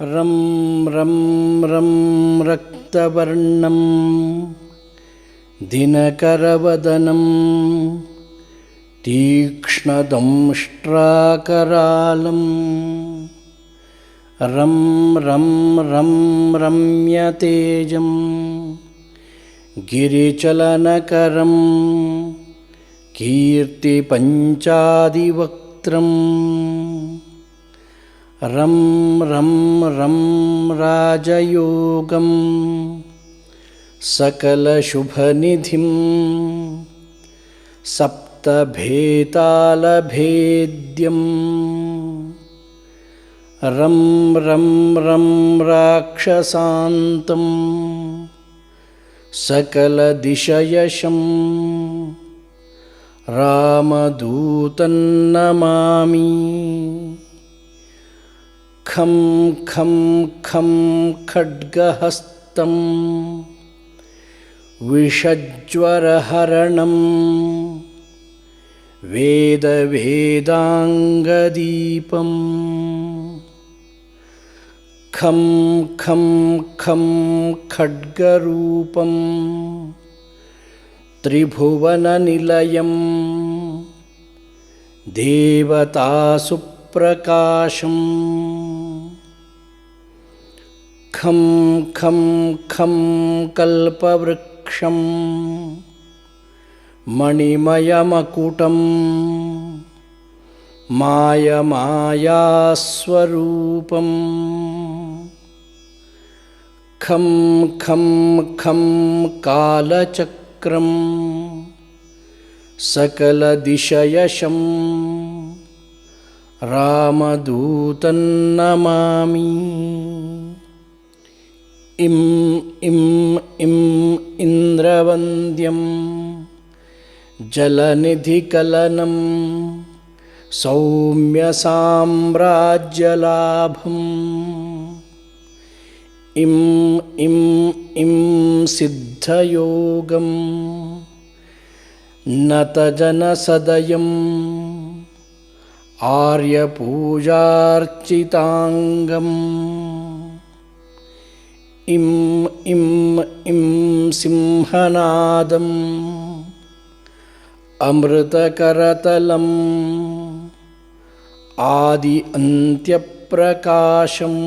रं रं रं रक्तवर्णं दिनकरवदनं तीक्ष्णदंष्ट्राकरालम् रं रं रं रम्यतेजं गिरिचलनकरं कीर्तिपञ्चादिवक्त्रम् रं रं रं राजयोगं सकलशुभनिधिं सप्तभेतालभेद्यम्। रं रं रं राक्षसान्तं सकलदिशयशं रामदूतन्नमामि खं खं खं खड्गहस्तं विषज्वरहरणं वेदवेदाङ्गदीपम् खं खं खं खड्गरूपं त्रिभुवननिलयं देवतासुप्रकाशम् खं खं खं कल्पवृक्षं मणिमयमकुटं मायमायास्वरूपम्। खं खं खं कालचक्रं सकलदिशयशं रामदूतन्नमामि इं इं इं इन्द्रवन्द्यं जलनिधिकलनं सौम्यसाम्राज्यलाभम् इं इं इं सिद्धयोगं नतजनसदयम् आर्यपूजार्चिताङ्गम् इं इं इं सिंहनादम् अमृतकरतलम् आदि अन्त्यप्रकाशम्।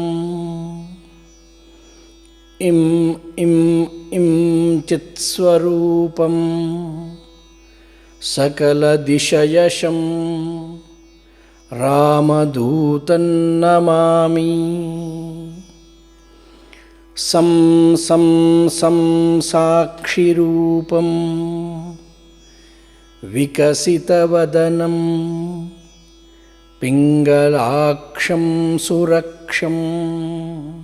इं इं इं चित्स्वरूपं सकलदिशयशं रामदूतन्नमामि सं सं सं साक्षिरूपं विकसितवदनं पिङ्गलाक्षं सुरक्षम्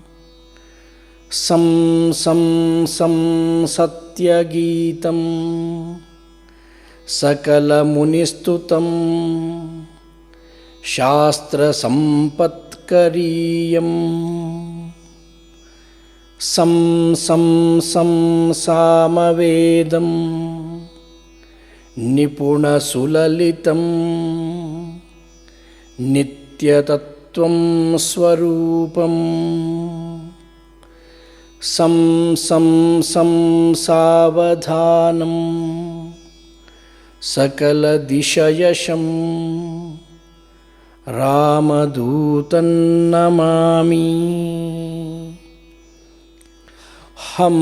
सं सं सत्यगीतं सकलमुनिस्तुतं। शास्त्रसम्पत्करीयम् सं सं सं सामवेदं निपुणसुललितं नित्यतत्त्वं स्वरूपम् सं सं सं सावधानं सकलदिशयशं रामदूतन्नमामि हं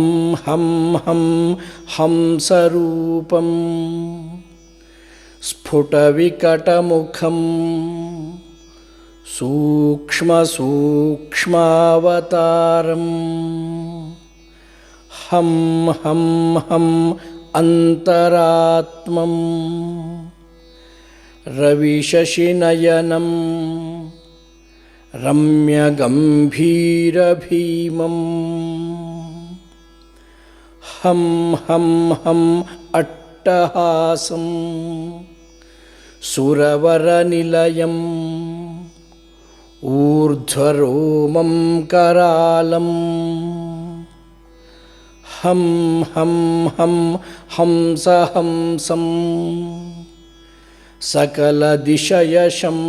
हं हं हंसरूपं स्फुटविकटमुखम् सूक्ष्मसूक्ष्मावतारम् हं हं हम् अन्तरात्मम् रविशशिनयनं रम्यगम्भीरभीमम् हं हं हम् अट्टहासं। सुरवरनिलयम् ऊर्ध्वरोमं करालम् हं हं हं हंसहंसं सकलदिशयशं।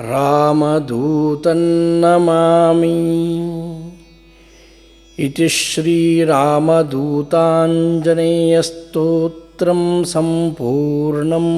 रामदूतन्नमामि इति श्रीरामदूताञ्जनेयस्तोत्रं सम्पूर्णम्